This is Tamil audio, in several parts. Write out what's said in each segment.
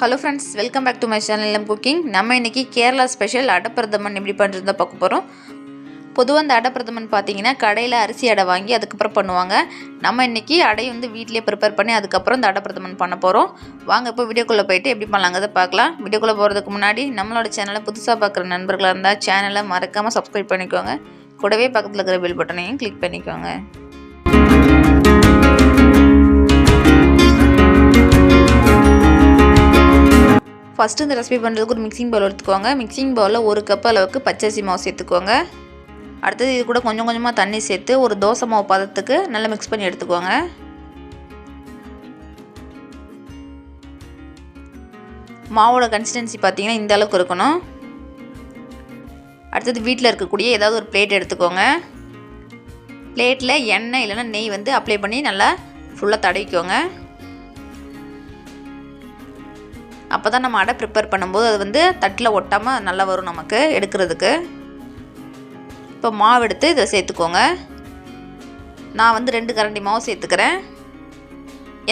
Hello friends welcome back to my channel M cooking நம்ம இன்றைக்கி கேரளா ஸ்பெஷல் அடப்பிரதமன் எப்படி பண்ணுறத பார்க்க போகிறோம் பொதுவாக அந்த அடப்பிரதமன் பார்த்தீங்கன்னா கடையில் அரிசி அடை வாங்கி அதுக்கப்புறம் பண்ணுவாங்க. நம்ம இன்றைக்கி அடை வந்து வீட்டிலே ப்ரிப்பேர் பண்ணி அதுக்கப்புறம் இந்த அடப்பிரதமன் பண்ண போகிறோம் வாங்க இப்போ வீடியோக்குள்ளே போயிட்டு எப்படி பண்ணலாங்கிறத பார்க்கலாம். வீடியோக்குள்ளே போகிறதுக்கு முன்னாடி நம்மளோட சேனலை புதுசாக பார்க்குற நண்பர்களாக இருந்தால் சேனலை மறக்காமல் சப்ஸ்கிரைப் பண்ணிக்கோங்க. கூடவே பக்கத்தில் இருக்கிற பெல் பட்டனையும் கிளிக் பண்ணிக்கோங்க. ஃபஸ்ட்டு இந்த ரெசிபி பண்ணுறதுக்கு ஒரு மிக்சிங் பவுல் எடுத்துக்கோங்க. மிக்சிங் பவுலில் ஒரு கப் அளவுக்கு பச்சரிசி மாவு சேர்த்துக்கோங்க. அடுத்தது இது கூட கொஞ்சம் கொஞ்சமாக தண்ணி சேர்த்து ஒரு தோசை மாவு பதத்துக்கு நல்லா மிக்ஸ் பண்ணி எடுத்துக்கோங்க. மாவோட கன்சிஸ்டன்சி பார்த்தீங்கன்னா இந்த அளவுக்கு இருக்கணும். அடுத்தது வீட்டில் இருக்கக்கூடிய ஏதாவது ஒரு பிளேட் எடுத்துக்கோங்க. பிளேட்டில் எண்ணெய் இல்லைன்னா நெய் வந்து அப்ளை பண்ணி நல்லா ஃபுல்லாக தடவிக்கோங்க. அப்போ தான் நம்ம அடை ப்ரிப்பேர் பண்ணும்போது அது வந்து தட்டில் ஒட்டாமல் நல்லா வரும் நமக்கு எடுக்கிறதுக்கு. இப்போ மாவு எடுத்து இதை சேர்த்துக்கோங்க. நான் வந்து ரெண்டு கரண்டி மாவு சேர்த்துக்கிறேன்.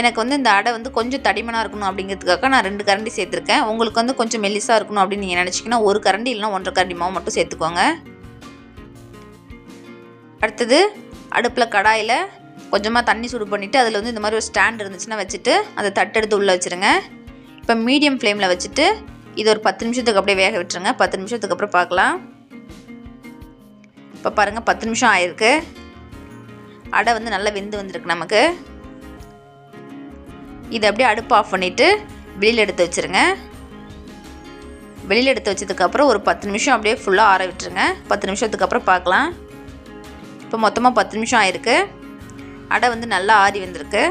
எனக்கு வந்து இந்த அடை வந்து கொஞ்சம் தடிமனாக இருக்கணும் அப்படிங்கிறதுக்காக நான் ரெண்டு கரண்டி சேர்த்துருக்கேன். உங்களுக்கு வந்து கொஞ்சம் மெல்லிஸாக இருக்கணும் அப்படின்னு நீங்கள் நினச்சிங்கன்னா ஒரு கரண்டி இல்லைனா ஒன்றரை கரண்டி மாவு மட்டும் சேர்த்துக்கோங்க. அடுத்தது அடுப்பில் கடாயில் கொஞ்சமாக தண்ணி சூடு பண்ணிவிட்டு அதில் வந்து இந்த மாதிரி ஒரு ஸ்டாண்ட் இருந்துச்சுன்னா வச்சுட்டு அதை தட்டெடுத்து உள்ளே வச்சுருங்க. இப்போ மீடியம் ஃப்ளேமில் வச்சுட்டு இது ஒரு பத்து நிமிஷத்துக்கு அப்படியே வேக விட்டுருங்க. பத்து நிமிஷத்துக்கு அப்புறம் பார்க்கலாம். இப்போ பாருங்கள் பத்து நிமிஷம் ஆயிருக்கு. அடை வந்து நல்லா வெந்து வந்திருக்கு நமக்கு. இதை அப்படியே அடுப்பு ஆஃப் பண்ணிவிட்டு வெளியில் எடுத்து வச்சுருங்க. வெளியில் எடுத்து வச்சதுக்கப்புறம் ஒரு பத்து நிமிஷம் அப்படியே ஃபுல்லாக ஆற விட்டுருங்க. பத்து நிமிஷத்துக்கு அப்புறம் பார்க்கலாம். இப்போ மொத்தமாக பத்து நிமிஷம் ஆயிருக்கு. அடை வந்து நல்லா ஆறி வந்திருக்கு.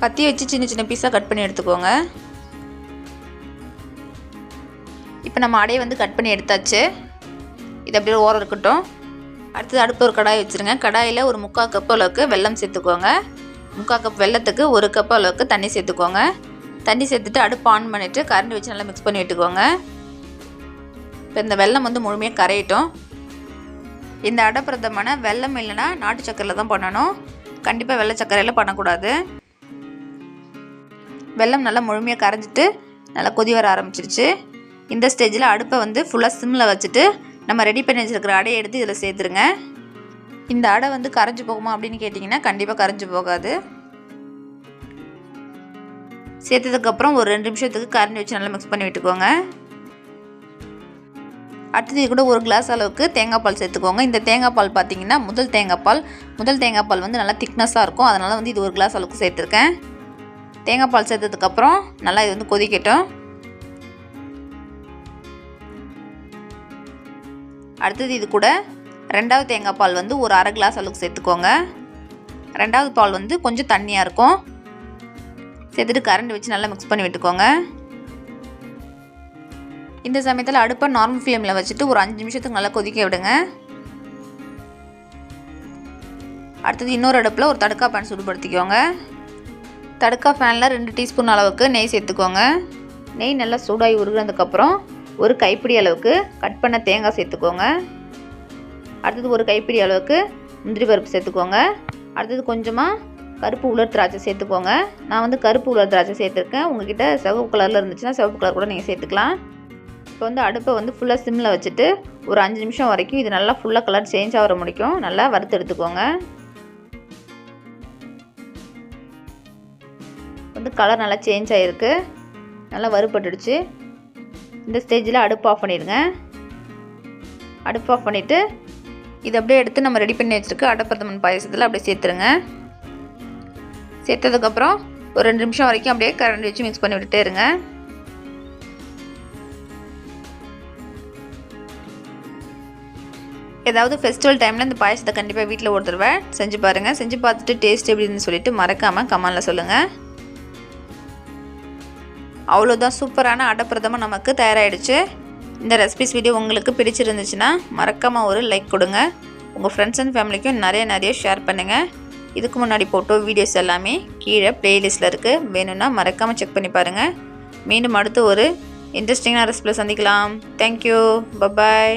கத்தி வச்சு சின்ன சின்ன பீஸாக கட் பண்ணி எடுத்துக்கோங்க. இப்போ நம்ம அடையை வந்து கட் பண்ணி எடுத்தாச்சு. இது அப்படியே ஓரம் இருக்கட்டும். அடுத்தது அடுப்பு ஒரு கடாய் வச்சுருங்க. கடாயில் ஒரு முக்கால் கப் அளவுக்கு வெல்லம் சேர்த்துக்கோங்க. முக்கால் கப் வெள்ளத்துக்கு ஒரு கப் அளவுக்கு தண்ணி சேர்த்துக்கோங்க. தண்ணி சேர்த்துட்டு அடுப்பு ஆன் பண்ணிவிட்டு கரண்டி வச்சு நல்லா மிக்ஸ் பண்ணி விட்டுக்கோங்க. இப்போ இந்த வெல்லம் வந்து முழுமையாக கரையட்டும். இந்த அடப்பிரதமான வெல்லம் இல்லைன்னா நாட்டு சக்கரையில் தான் பண்ணணும். கண்டிப்பாக வெள்ளை சக்கரையில் பண்ணக்கூடாது. வெல்லம் நல்லா முழுமையாக கரைஞ்சிட்டு நல்லா கொதி வர ஆரம்பிச்சிருச்சு. இந்த ஸ்டேஜில் அடுப்பை வந்து ஃபுல்லாக சிம்மில் வச்சுட்டு நம்ம ரெடி பண்ணி வச்சுருக்கிற அடையை எடுத்து இதில் சேர்த்துருங்க. இந்த அடை வந்து கரைஞ்சி போகுமா அப்படின்னு கேட்டிங்கன்னா கண்டிப்பாக கரைஞ்சி போகாது. சேர்த்ததுக்கப்புறம் ஒரு ரெண்டு நிமிஷத்துக்கு கரண்டி வச்சு நல்லா மிக்ஸ் பண்ணி விட்டுக்கோங்க. அடுத்தது கூட ஒரு கிளாஸ் அளவுக்கு தேங்காய் பால் சேர்த்துக்கோங்க. இந்த தேங்காய் பால் பார்த்தீங்கன்னா முதல் தேங்காய் பால் முதல் தேங்காய் பால் வந்து நல்லா திக்னஸாக இருக்கும். அதனால் வந்து இது ஒரு கிளாஸ் அளவுக்கு சேர்த்துருக்கேன். தேங்காய் பால் சேர்த்ததுக்கப்புறம் நல்லா இது வந்து கொதிக்கட்டும். அடுத்தது இது கூட ரெண்டாவது தேங்காய் பால் வந்து ஒரு அரை கிளாஸ் அளவுக்கு சேர்த்துக்கோங்க. ரெண்டாவது பால் வந்து கொஞ்சம் தண்ணியாக இருக்கும். சேர்த்துட்டு கரண்ட் வச்சு நல்லா மிக்ஸ் பண்ணி விட்டுக்கோங்க. இந்த சமயத்தில் அடுப்பை நார்மல் ஃப்ளேமில் வச்சுட்டு ஒரு அஞ்சு நிமிஷத்துக்கு நல்லா கொதிக்க விடுங்க. அடுத்தது இன்னொரு அடுப்பில் ஒரு தடுக்கா பேன் தடுக்கா ஃபேனில் ரெண்டு டீஸ்பூன் அளவுக்கு நெய் சேர்த்துக்கோங்க. நெய் நல்லா சூடாகி உருகினதுக்கப்புறம் ஒரு கைப்பிடி அளவுக்கு கட் பண்ண தேங்காய் சேர்த்துக்கோங்க. அடுத்தது ஒரு கைப்பிடி அளவுக்கு முந்திரி பருப்பு சேர்த்துக்கோங்க. அடுத்தது கொஞ்சமாக கருப்பு உலர் திராட்சை சேர்த்துக்கோங்க. நான் வந்து கருப்பு உலர் திராட்சை சேர்த்துருக்கேன். உங்ககிட்ட சிவப்பு கலரில் இருந்துச்சுன்னா சிவப்பு கலர் கூட நீங்கள் சேர்த்துக்கலாம். இப்போ வந்து அடுப்பை வந்து ஃபுல்லாக சிம்மில் வச்சுட்டு ஒரு அஞ்சு நிமிஷம் வரைக்கும் இது நல்லா ஃபுல்லாக கலர் சேஞ்ச் ஆகிற முடிக்கும். நல்லா வறுத்து எடுத்துக்கோங்க. வந்து கலர் நல்லா சேஞ்ச் ஆகிருக்கு நல்லா வறுபட்டுடுச்சு. இந்த ஸ்டேஜில் அடுப்பு ஆஃப் பண்ணிடுங்க. அடுப்பு ஆஃப் பண்ணிவிட்டு இதை அப்படியே எடுத்து நம்ம ரெடி பண்ணி வச்சுருக்க அடப்பிரதமன் பாயசத்தில் அப்படியே சேர்த்துருங்க. சேர்த்ததுக்கப்புறம் ஒரு ரெண்டு நிமிஷம் வரைக்கும் அப்படியே கரண்டி வச்சு மிக்ஸ் பண்ணி விட்டுட்டே இருங்க. ஏதாவது ஃபெஸ்டிவல் டைமில் இந்த பாயசத்தை கண்டிப்பாக வீட்டில் ஒரு தடவை செஞ்சு பாருங்கள் செஞ்சு பார்த்துட்டு டேஸ்ட் எப்படின்னு சொல்லிட்டு மறக்காமல் கமெண்டில் சொல்லுங்கள் அவ்வளோதான் சூப்பரான அடப்பிரதமாக நமக்கு தயாராகிடுச்சு இந்த ரெசிபிஸ் வீடியோ உங்களுக்கு பிடிச்சிருந்துச்சுன்னா மறக்காமல் ஒரு லைக் கொடுங்க. உங்கள் ஃப்ரெண்ட்ஸ் அண்ட் ஃபேமிலிக்கும் நிறைய நிறைய ஷேர் பண்ணுங்கள் இதுக்கு முன்னாடி போட்டோ வீடியோஸ் எல்லாமே கீழே ப்ளேலிஸ்ட்டில் இருக்குது வேணும்னா மறக்காமல் செக் பண்ணி பாருங்கள் மீண்டும் அடுத்து ஒரு இன்ட்ரெஸ்டிங்கான ரெசிபியில் சந்திக்கலாம். Thank you bye bye